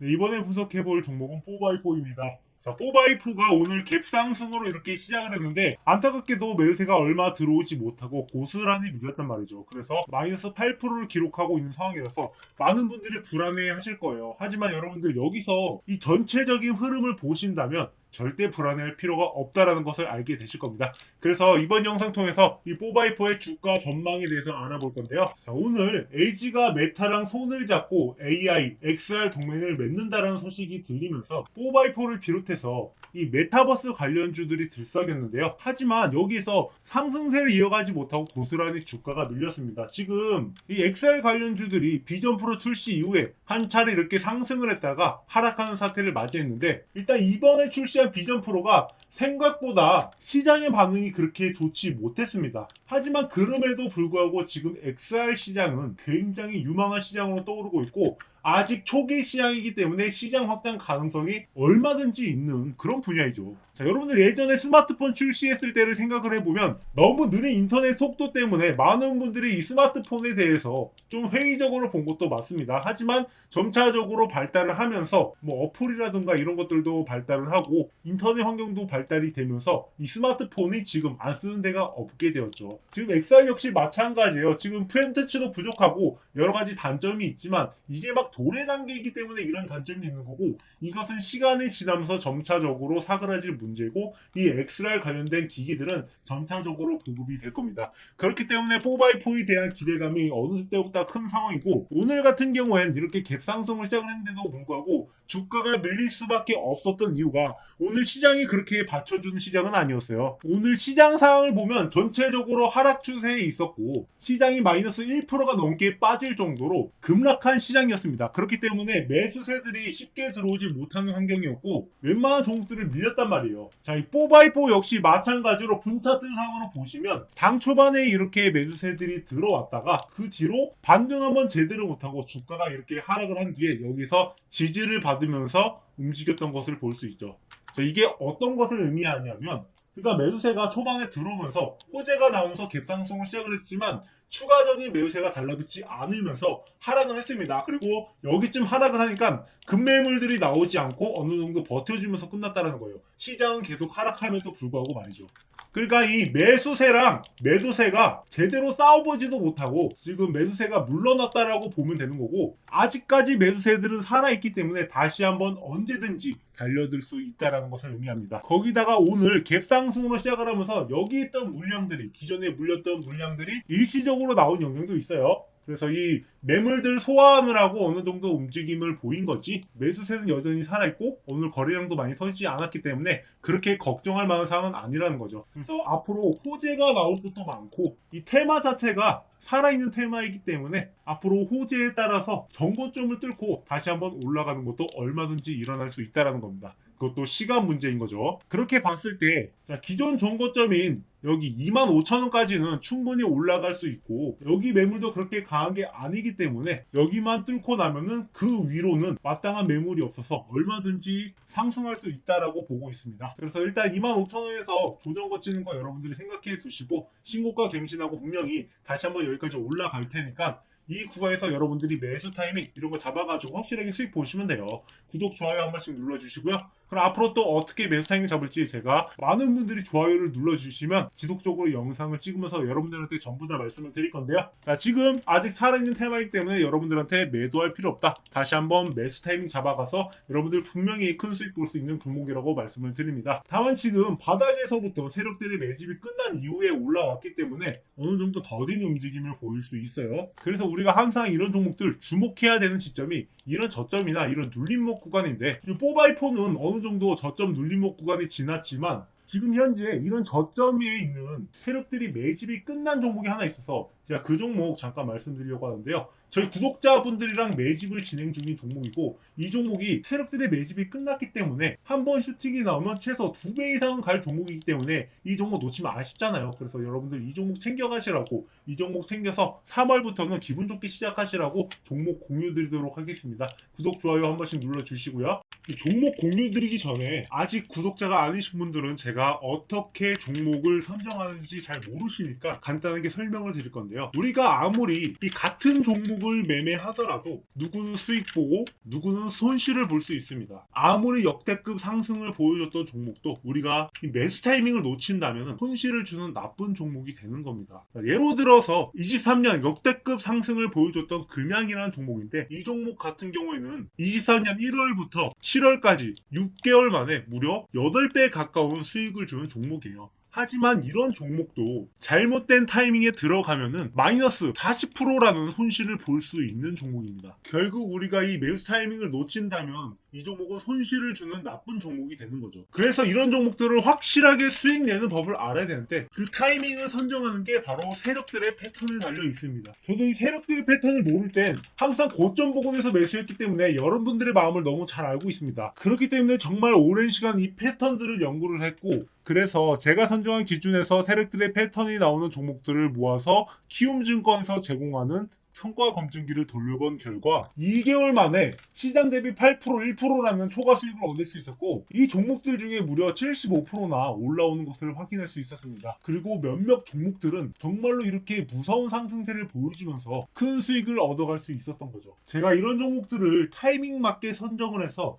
네, 이번에 분석해볼 종목은 4x4입니다. 자, 4x4가 오늘 갭 상승으로 이렇게 시작을 했는데 안타깝게도 매수세가 얼마 들어오지 못하고 고스란히 밀렸단 말이죠. 그래서 마이너스 8%를 기록하고 있는 상황이라서 많은 분들이 불안해 하실 거예요. 하지만 여러분들 여기서 이 전체적인 흐름을 보신다면 절대 불안해할 필요가 없다라는 것을 알게 되실 겁니다. 그래서 이번 영상 통해서 이 4x4의 주가 전망에 대해서 알아볼 건데요. 자, 오늘 LG가 메타랑 손을 잡고 AI, XR 동맹을 맺는다라는 소식이 들리면서 4x4를 비롯해서 이 메타버스 관련주들이 들썩였는데요. 하지만 여기서 상승세를 이어가지 못하고 고스란히 주가가 밀렸습니다. 지금 이 XR 관련주들이 비전 프로 출시 이후에 한 차례 이렇게 상승을 했다가 하락하는 사태를 맞이했는데 일단 이번에 출시 한 비전 프로가 생각보다 시장의 반응이 그렇게 좋지 못했습니다. 하지만 그럼에도 불구하고 지금 XR 시장은 굉장히 유망한 시장으로 떠오르고 있고 아직 초기 시장이기 때문에 시장 확장 가능성이 얼마든지 있는 그런 분야이죠. 자, 여러분들 예전에 스마트폰 출시했을 때를 생각을 해보면 너무 느린 인터넷 속도 때문에 많은 분들이 이 스마트폰에 대해서 좀 회의적으로 본 것도 맞습니다. 하지만 점차적으로 발달을 하면서 뭐 어플이라든가 이런 것들도 발달을 하고 인터넷 환경도 발달이 되면서 이 스마트폰이 지금 안 쓰는 데가 없게 되었죠. 지금 XR 역시 마찬가지예요. 지금 프렌터치도 부족하고 여러 가지 단점이 있지만 이제 막 도래 단계이기 때문에 이런 단점이 있는 거고 이것은 시간이 지나면서 점차적으로 사그라질 문제고 이 XR 관련된 기기들은 점차적으로 보급이 될 겁니다. 그렇기 때문에 4x4에 대한 기대감이 어느 때보다 큰 상황이고 오늘 같은 경우엔 이렇게 갭상승을 시작을 했는데도 불구하고 주가가 밀릴 수밖에 없었던 이유가 오늘 시장이 그렇게 받쳐주는 시장은 아니었어요. 오늘 시장 상황을 보면 전체적으로 하락 추세에 있었고 시장이 마이너스 1%가 넘게 빠질 정도로 급락한 시장이었습니다. 그렇기 때문에 매수세들이 쉽게 들어오지 못하는 환경이었고 웬만한 종목들을 밀렸단 말이에요. 자, 이 4x4 역시 마찬가지로 분차 뜬 상황으로 보시면 장 초반에 이렇게 매수세들이 들어왔다가 그 뒤로 반등 한번 제대로 못하고 주가가 이렇게 하락을 한 뒤에 여기서 지지를 받으면서 움직였던 것을 볼 수 있죠. 자, 이게 어떤 것을 의미하냐면 그러니까 매수세가 초반에 들어오면서 호재가 나오면서 갭상승을 시작을 했지만 추가적인 매수세가 달라붙지 않으면서 하락을 했습니다. 그리고 여기쯤 하락을 하니까 급매물들이 나오지 않고 어느 정도 버텨주면서 끝났다는 거예요. 시장은 계속 하락함에도 불구하고 말이죠. 그러니까 이 매수세랑 매도세가 제대로 싸워보지도 못하고 지금 매수세가 물러났다라고 보면 되는 거고 아직까지 매수세들은 살아있기 때문에 다시 한번 언제든지 달려들 수 있다라는 것을 의미합니다. 거기다가 오늘 갭상승으로 시작을 하면서 여기 있던 물량들이 기존에 물렸던 물량들이 일시적으로 나온 영향도 있어요. 그래서 이 매물들 소화하느라고 어느 정도 움직임을 보인 거지 매수세는 여전히 살아있고 오늘 거래량도 많이 서지 않았기 때문에 그렇게 걱정할 만한 상황은 아니라는 거죠. 그래서 앞으로 호재가 나올 것도 많고 이 테마 자체가 살아있는 테마이기 때문에 앞으로 호재에 따라서 정고점을 뚫고 다시 한번 올라가는 것도 얼마든지 일어날 수 있다는 겁니다. 그것도 시간 문제인 거죠. 그렇게 봤을 때 자, 기존 정고점인 여기 25,000원까지는 충분히 올라갈 수 있고 여기 매물도 그렇게 강한 게 아니기 때문에 여기만 뚫고 나면은 그 위로는 마땅한 매물이 없어서 얼마든지 상승할 수 있다라고 보고 있습니다. 그래서 일단 25,000원에서 조정 거치는 거 여러분들이 생각해 두시고 신고가 갱신하고 분명히 다시 한번 여기까지 올라갈 테니까 이 구간에서 여러분들이 매수 타이밍 이런 거 잡아가지고 확실하게 수익 보시면 돼요. 구독, 좋아요 한 번씩 눌러주시고요. 그럼 앞으로 또 어떻게 매수 타이밍 잡을지 제가 많은 분들이 좋아요를 눌러주시면 지속적으로 영상을 찍으면서 여러분들한테 전부 다 말씀을 드릴 건데요. 자, 지금 아직 살아있는 테마이기 때문에 여러분들한테 매도할 필요 없다. 다시 한번 매수 타이밍 잡아가서 여러분들 분명히 큰 수익 볼 수 있는 종목이라고 말씀을 드립니다. 다만 지금 바닥에서부터 세력들의 매집이 끝난 이후에 올라왔기 때문에 어느 정도 더딘 움직임을 보일 수 있어요. 그래서 우리 가 항상 이런 종목들 주목해야 되는 시점이 이런 저점이나 이런 눌림목 구간인데 이 4x4는 어느 정도 저점 눌림목 구간이 지났지만 지금 현재 이런 저점에 있는 세력들이 매집이 끝난 종목이 하나 있어서 제가 그 종목 잠깐 말씀드리려고 하는데요. 저희 구독자분들이랑 매집을 진행 중인 종목이고 이 종목이 세력들의 매집이 끝났기 때문에 한 번 슈팅이 나오면 최소 두 배 이상은 갈 종목이기 때문에 이 종목 놓치면 아쉽잖아요. 그래서 여러분들 이 종목 챙겨가시라고 이 종목 챙겨서 3월부터는 기분 좋게 시작하시라고 종목 공유 드리도록 하겠습니다. 구독, 좋아요 한 번씩 눌러주시고요. 이 종목 공유 드리기 전에 아직 구독자가 아니신 분들은 제가 어떻게 종목을 선정하는지 잘 모르시니까 간단하게 설명을 드릴 건 데요. 우리가 아무리 이 같은 종목 종목을 매매하더라도 누구는 수익 보고 누구는 손실을 볼 수 있습니다. 아무리 역대급 상승을 보여줬던 종목도 우리가 이 매수 타이밍을 놓친다면 손실을 주는 나쁜 종목이 되는 겁니다. 예로 들어서 23년 역대급 상승을 보여줬던 금양이라는 종목인데 이 종목 같은 경우에는 23년 1월부터 7월까지 6개월 만에 무려 8배 가까운 수익을 주는 종목이에요. 하지만 이런 종목도 잘못된 타이밍에 들어가면은 마이너스 40%라는 손실을 볼 수 있는 종목입니다. 결국 우리가 이 매수 타이밍을 놓친다면 이 종목은 손실을 주는 나쁜 종목이 되는 거죠. 그래서 이런 종목들을 확실하게 수익 내는 법을 알아야 되는데 그 타이밍을 선정하는 게 바로 세력들의 패턴에 달려 있습니다. 저도 이 세력들의 패턴을 모를 땐 항상 고점 부근에서 매수했기 때문에 여러분들의 마음을 너무 잘 알고 있습니다. 그렇기 때문에 정말 오랜 시간 이 패턴들을 연구를 했고 그래서 제가 선정한 기준에서 세력들의 패턴이 나오는 종목들을 모아서 키움증권에서 제공하는 성과 검증기를 돌려본 결과 2개월 만에 시장 대비 8% 1%라는 초과 수익을 얻을 수 있었고 이 종목들 중에 무려 75%나 올라오는 것을 확인할 수 있었습니다. 그리고 몇몇 종목들은 정말로 이렇게 무서운 상승세를 보여주면서 큰 수익을 얻어갈 수 있었던 거죠. 제가 이런 종목들을 타이밍 맞게 선정을 해서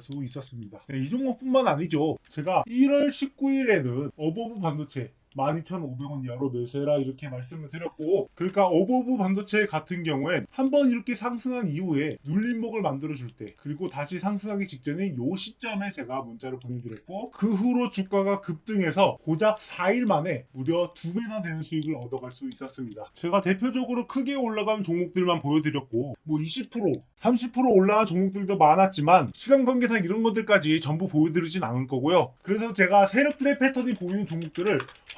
수 있었습니다. 네, 이 종목뿐만 아니죠. 제가 1월 19일에는 어버브 반도체 12,500원 이하로 매수해라 이렇게 말씀을 드렸고 그러니까 어버브 반도체 같은 경우엔 한 번 이렇게 상승한 이후에 눌림목을 만들어 줄 때 그리고 다시 상승하기 직전인 요 시점에 제가 문자를 보내드렸고 그 후로 주가가 급등해서 고작 4일 만에 무려 2배나 되는 수익을 얻어갈 수 있었습니다. 제가 대표적으로 크게 올라간 종목들만 보여드렸고 뭐 20% 30% 올라간 종목들도 많았지만 시간 관계상 이런 것들까지 전부 보여드리진 않을 거고요. 그래서 제가 세력들의 패턴이 보이는 종목들을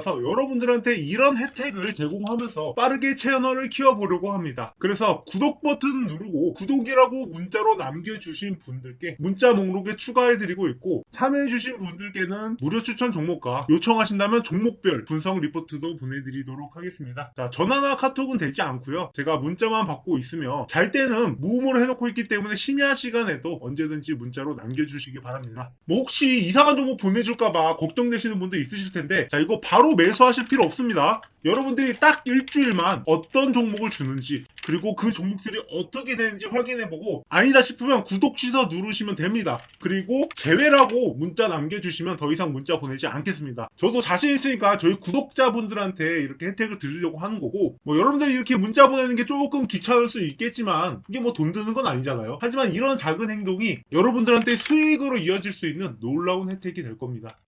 서 여러분들한테 이런 혜택을 제공하면서 빠르게 채널을 키워보려고 합니다. 그래서 구독 버튼 누르고 구독이라고 문자로 남겨주신 분들께 문자 목록에 추가해드리고 있고 참여해주신 분들께는 무료 추천 종목과 요청하신다면 종목별 분석 리포트도 보내드리도록 하겠습니다. 자, 전화나 카톡은 되지 않고요. 제가 문자만 받고 있으며 잘 때는 무음으로 해놓고 있기 때문에 심야 시간에도 언제든지 문자로 남겨주시기 바랍니다. 뭐 혹시 이상한 종목 보내줄까봐 걱정되시는 분도 있으실 텐데 자 이거 바로 매수하실 필요 없습니다. 여러분들이 딱 일주일만 어떤 종목을 주는지 그리고 그 종목들이 어떻게 되는지 확인해보고 아니다 싶으면 구독 취소 누르시면 됩니다. 그리고 제외라고 문자 남겨주시면 더 이상 문자 보내지 않겠습니다. 저도 자신 있으니까 저희 구독자분들한테 이렇게 혜택을 드리려고 하는 거고 뭐 여러분들이 이렇게 문자 보내는 게 조금 귀찮을 수 있겠지만 이게 뭐 돈 드는 건 아니잖아요. 하지만 이런 작은 행동이 여러분들한테 수익으로 이어질 수 있는 놀라운 혜택이 될 겁니다.